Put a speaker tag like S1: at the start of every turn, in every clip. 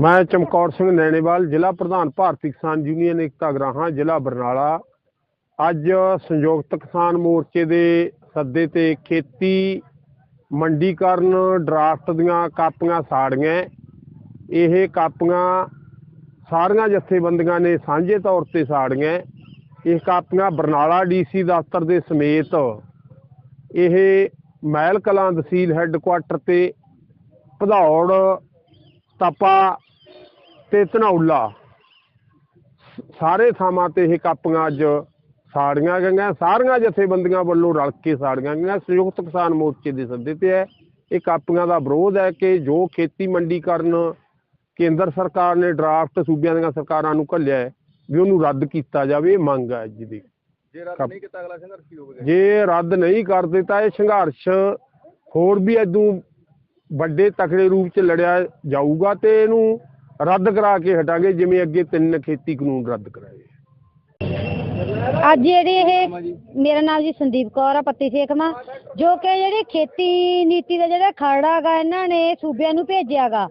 S1: ਮੈਂ ਚਮਕੌਰ ਸਿੰਘ ਨੈਣੇਵਾਲ, ਜ਼ਿਲ੍ਹਾ ਪ੍ਰਧਾਨ ਭਾਰਤੀ ਕਿਸਾਨ ਯੂਨੀਅਨ ਏਕਤਾ ਗਰਾਹਾਂ, ਜ਼ਿਲ੍ਹਾ ਬਰਨਾਲਾ। ਅੱਜ ਸੰਯੁਕਤ ਕਿਸਾਨ ਮੋਰਚੇ ਦੇ ਸੱਦੇ ਤੇ ਖੇਤੀ ਮੰਡੀਕਰਨ ਡਰਾਫਟ ਦੀਆਂ ਕਾਪੀਆਂ ਸਾੜੀਆਂ। ਇਹ ਕਾਪੀਆਂ ਸਾਰੀਆਂ ਜਥੇਬੰਦੀਆਂ ਨੇ ਸਾਂਝੇ ਤੌਰ ਤੇ ਸਾੜੀਆਂ। ਇਹ ਕਾਪੀਆਂ ਬਰਨਾਲਾ ਡੀਸੀ ਦਫ਼ਤਰ ਦੇ ਸਮੇਤ ਇਹ ਮਹਿਲ ਕਲਾਂ ਤਹਿਸੀਲ ਹੈੱਡਕੁਆਟਰ ਤੇ ਭਦੌੜ, ਤਪਾ ਤੇ ਧਨੌਲਾ। ਸਾਰੇ ਥਾਵਾਂ ਤੇ ਇਹ ਕਾਪੀਆਂ ਅੱਜ ਸਾੜੀਆਂ ਗਈਆਂ। ਸਾਰੀਆਂ ਜਥੇਬੰਦੀਆਂ ਵੱਲੋਂ ਰਲ ਕੇ ਸਾੜੀਆਂ ਗਈਆਂ। ਸੰਯੁਕਤ ਕਿਸਾਨ ਮੋਰਚੇ ਦੇ ਸੱਦੇ ਤੇ ਹੈ। ਇਹ ਕਾਪੀਆਂ ਦਾ ਵਿਰੋਧ ਹੈ ਕਿ ਜੋ ਖੇਤੀ ਮੰਡੀਕਰਨ ਕੇਂਦਰ ਸਰਕਾਰ ਨੇ ਡਰਾਫਟ ਸੂਬਿਆਂ ਦੀਆਂ ਸਰਕਾਰਾਂ ਨੂੰ ਘੱਲਿਆ ਵੀ ਉਹਨੂੰ ਰੱਦ ਕੀਤਾ ਜਾਵੇ, ਇਹ ਮੰਗ ਹੈ ਅੱਜ ਦੀ।
S2: ਜੇ ਰੱਦ ਨਹੀਂ ਕੀਤਾ ਅਗਲਾ ਸੰਘਰਸ਼ ਕੀ ਹੋਵੇਗਾ?
S1: ਜੇ ਰੱਦ ਨਹੀਂ ਕਰਦੇ ਤਾਂ ਇਹ ਸੰਘਰਸ਼ ਹੋਰ ਵੀ ਇਦੋਂ ਵੱਡੇ ਤਕੜੇ ਰੂਪ ਚ ਲੜਿਆ ਜਾਊਗਾ ਤੇ ਇਹਨੂੰ ਰੱਦ ਕਰਾ ਕੇ ਹਟਾਂਗੇ ਜਿਵੇਂ ਅੱਗੇ ਤਿੰਨ ਖੇਤੀ ਕਾਨੂੰਨ ਰੱਦ ਕਰਾਏ।
S3: ਅੱਜ ਜਿਹੜੀ ਇਹ ਮੇਰਾ ਨਾਮ ਜੀ ਸੰਦੀਪ ਕੌਰ ਆ ਪੱਤੀ ਸੇਖਵਾਂ ਜੋ ਕਿ ਜਿਹੜੀ ਖੇਤੀ ਨੀਤੀ ਦਾ ਜਿਹੜਾ ਖਰੜਾ ਗਾ ਇਹਨਾਂ ਨੇ ਸੂਬਿਆਂ ਨੂੰ ਭੇਜਿਆਗਾ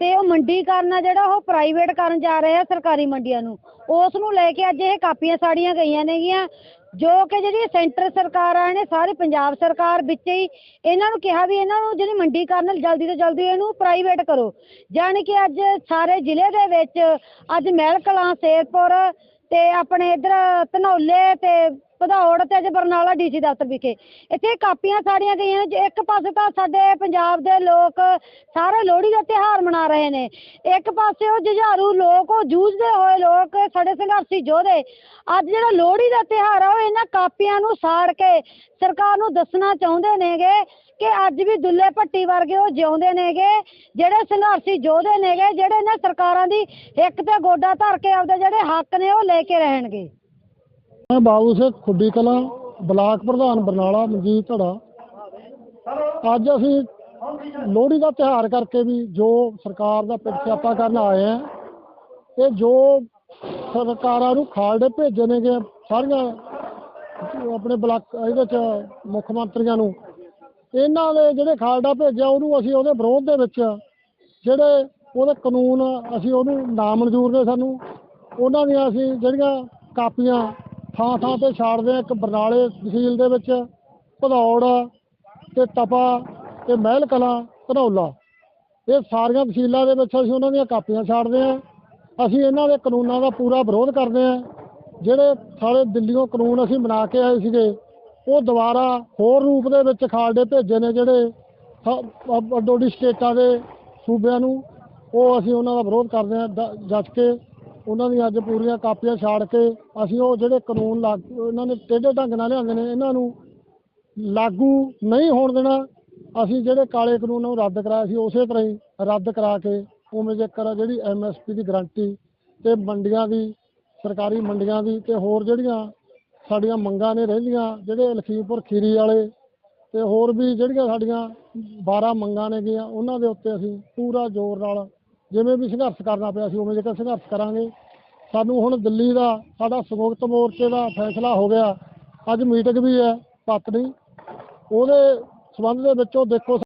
S3: ਤੇ ਉਹ ਮੰਡੀਕਰਨ ਆ ਜਿਹੜਾ ਉਹ ਪ੍ਰਾਈਵੇਟ ਕਰਨ ਜਾ ਰਹੇ ਆ ਸਰਕਾਰੀ ਮੰਡੀਆਂ ਨੂੰ। ਉਸ ਨੂੰ ਲੈ ਕੇ ਅੱਜ ਇਹ ਕਾਪੀਆਂ ਸਾੜੀਆਂ ਗਈਆਂ ਨੇਗੀਆਂ, ਜੋ ਕਿ ਜਿਹੜੀ ਸੈਂਟਰ ਸਰਕਾਰ ਆ ਨੇ ਸਾਰੀ ਪੰਜਾਬ ਸਰਕਾਰ ਵਿੱਚ ਹੀ ਇਹਨਾਂ ਨੂੰ ਕਿਹਾ ਵੀ ਇਹਨਾਂ ਨੂੰ ਜਿਹੜੀ ਮੰਡੀਕਰਨ ਜਲਦੀ ਤੋਂ ਜਲਦੀ ਇਹਨੂੰ ਪ੍ਰਾਈਵੇਟ ਕਰੋ। ਜਾਣੀ ਕਿ ਅੱਜ ਸਾਰੇ ਜ਼ਿਲ੍ਹੇ ਦੇ ਵਿੱਚ ਅੱਜ ਮਹਿਲ ਕਲਾਂ, ਸ਼ੇਰਪੁਰ ਤੇ ਆਪਣੇ ਇਧਰ ਧਨੌਲੇ ਤੇ ਭਦੌੜ ਤੇ ਅੱਜ ਬਰਨਾਲਾ ਡੀਸੀ ਦਫ਼ਤਰ ਵਿਖੇ। ਇੱਥੇ ਕਾਪੀਆਂ ਸਾੜੀਆਂ ਗਈਆਂ ਨੇ। ਇੱਕ ਪਾਸੇ ਤਾਂ ਸਾਡੇ ਪੰਜਾਬ ਦੇ ਲੋਕ ਸਾਰੇ ਲੋਹੜੀ ਦਾ ਤਿਉਹਾਰ ਮਨਾ ਰਹੇ ਨੇ। ਇੱਕ ਪਾਸੇ ਉਹ ਜੁਝਾਰੂ ਲੋਕ, ਉਹ ਜੂਝਦੇ ਹੋਏ ਲੋਕ ਸਾਡੇ ਸੰਘਰਸ਼ੀ ਯੋਧੇ, ਅੱਜ ਜਿਹੜਾ ਲੋਹੜੀ ਦਾ ਤਿਉਹਾਰ ਆ, ਉਹ ਇਹਨਾਂ ਕਾਪੀਆਂ ਨੂੰ ਸਾੜ ਕੇ ਸਰਕਾਰ ਨੂੰ ਦੱਸਣਾ ਚਾਹੁੰਦੇ ਨੇਗੇ ਕਿ ਅੱਜ ਵੀ ਦੁੱਲੇ ਭੱਟੀ ਵਰਗੇ ਉਹ ਜਿਉਂਦੇ ਨੇਗੇ, ਜਿਹੜੇ ਸੰਘਰਸ਼ੀ ਯੋਧੇ ਨੇਗੇ, ਜਿਹੜੇ ਇਹਨਾਂ ਸਰਕਾਰਾਂ ਦੀ ਇੱਕ ਤੇ ਗੋਡਾ ਧਰ ਕੇ ਆਪਦੇ ਜਿਹੜੇ ਹੱਕ ਨੇ ਉਹ ਲੈ ਕੇ ਰਹਿਣਗੇ।
S4: ਮੈਂ ਬਾਬੂ ਸਿੰਘ ਖੁੱਡੀ ਕਲਾਂ ਬਲਾਕ ਪ੍ਰਧਾਨ ਬਰਨਾਲਾ ਮਨਜੀਤ ਧੜਾ ਅੱਜ ਅਸੀਂ ਲੋਹੜੀ ਦਾ ਤਿਉਹਾਰ ਕਰਕੇ ਵੀ ਜੋ ਸਰਕਾਰ ਦਾ ਪਿੱਛ ਸਿਆਪਾ ਕਰਨ ਆਏ ਆ ਇਹ ਜੋ ਸਰਕਾਰਾਂ ਨੂੰ ਖਾਲਡੇ ਭੇਜੇ ਨੇਗੇ, ਸਾਰੀਆਂ ਆਪਣੇ ਬਲਾਕ, ਇਹਦੇ ਚ ਮੁੱਖ ਮੰਤਰੀਆਂ ਨੂੰ, ਇਹਨਾਂ ਦੇ ਜਿਹੜੇ ਖਾਲਡਾ ਭੇਜਿਆ, ਉਹਨੂੰ ਅਸੀਂ ਉਹਦੇ ਵਿਰੋਧ ਦੇ ਵਿੱਚ, ਜਿਹੜੇ ਉਹਦੇ ਕਾਨੂੰਨ, ਅਸੀਂ ਉਹਨੂੰ ਨਾ ਮਨਜ਼ੂਰ ਨੇ ਸਾਨੂੰ, ਉਹਨਾਂ ਦੀਆਂ ਅਸੀਂ ਜਿਹੜੀਆਂ ਕਾਪੀਆਂ ਥਾਂ ਥਾਂ ਤੇ ਛਾੜਦੇ ਆ, ਇੱਕ ਬਰਨਾਲੇ ਤਹਿਸੀਲ ਦੇ ਵਿੱਚ, ਭਦੌੜ ਤੇ ਤਪਾ ਤੇ ਮਹਿਲ ਕਲਾਂ, ਧਨੌਲਾ। ਇਹ ਸਾਰੀਆਂ ਤਹਿਸੀਲਾਂ ਦੇ ਵਿੱਚ ਅਸੀਂ ਉਹਨਾਂ ਦੀਆਂ ਕਾਪੀਆਂ ਛਾੜਦੇ ਆ। ਅਸੀਂ ਇਹਨਾਂ ਦੇ ਕਾਨੂੰਨਾਂ ਦਾ ਪੂਰਾ ਵਿਰੋਧ ਕਰਦੇ ਆ। ਜਿਹੜੇ ਸਾਰੇ ਦਿੱਲੀੋਂ ਕਾਨੂੰਨ ਅਸੀਂ ਬਣਾ ਕੇ ਆਏ ਸੀਗੇ, ਉਹ ਦੁਬਾਰਾ ਹੋਰ ਰੂਪ ਦੇ ਵਿੱਚ ਖਾਲਡੇ ਭੇਜੇ ਨੇ ਜਿਹੜੇ ਅੱਡੋਡੀ ਸਟੇਟਾਂ ਦੇ ਸੂਬਿਆਂ ਨੂੰ, ਉਹ ਅਸੀਂ ਉਹਨਾਂ ਦਾ ਵਿਰੋਧ ਕਰਦੇ ਹਾਂ ਦ- ਜੱਜ ਕੇ ਉਹਨਾਂ ਦੀਆਂ ਅੱਜ ਪੂਰੀਆਂ ਕਾਪੀਆਂ ਛਾੜ ਕੇ ਅਸੀਂ ਉਹ ਜਿਹੜੇ ਕਾਨੂੰਨ ਲਾ ਇਹਨਾਂ ਨੇ ਟੇਢੇ ਢੰਗ ਨਾਲ ਲਿਆਂਦੇ ਨੇ, ਇਹਨਾਂ ਨੂੰ ਲਾਗੂ ਨਹੀਂ ਹੋਣ ਦੇਣਾ। ਅਸੀਂ ਜਿਹੜੇ ਕਾਲੇ ਕਾਨੂੰਨ ਨੂੰ ਰੱਦ ਕਰਾਇਆ ਸੀ ਉਸੇ ਤਰ੍ਹਾਂ ਹੀ ਰੱਦ ਕਰਾ ਕੇ ਉਵੇਂ ਜੇਕਰ ਜਿਹੜੀ ਐਮਐਸਪੀ ਦੀ ਗਰੰਟੀ ਤੇ ਮੰਡੀਆਂ ਦੀ, ਸਰਕਾਰੀ ਮੰਡੀਆਂ ਦੀ ਤੇ ਹੋਰ ਜਿਹੜੀਆਂ ਸਾਡੀਆਂ ਮੰਗਾਂ ਨੇ ਰਹਿੰਦੀਆਂ, ਜਿਹੜੇ ਲਖੀਮਪੁਰ ਖੀਰੀ ਵਾਲੇ ਤੇ ਹੋਰ ਵੀ ਜਿਹੜੀਆਂ ਸਾਡੀਆਂ 12 ਮੰਗਾਂ ਨੇਗੀਆਂ, ਉਹਨਾਂ ਦੇ ਉੱਤੇ ਅਸੀਂ ਪੂਰਾ ਜ਼ੋਰ ਨਾਲ ਜਿਵੇਂ ਵੀ ਸੰਘਰਸ਼ ਕਰਨਾ ਪਿਆ ਸੀ, ਉਵੇਂ ਜੇਕਰ ਸੰਘਰਸ਼ ਕਰਾਂਗੇ, ਸਾਨੂੰ ਹੁਣ ਦਿੱਲੀ ਦਾ, ਸਾਡਾ ਸੰਯੁਕਤ ਮੋਰਚੇ ਦਾ ਫੈਸਲਾ ਹੋ ਗਿਆ। ਅੱਜ ਮੀਟਿੰਗ ਵੀ ਹੈ ਪਤਨੀ ਉਹਦੇ ਸਬੰਧ ਦੇ ਵਿੱਚ ਉਹ ਦੇਖੋ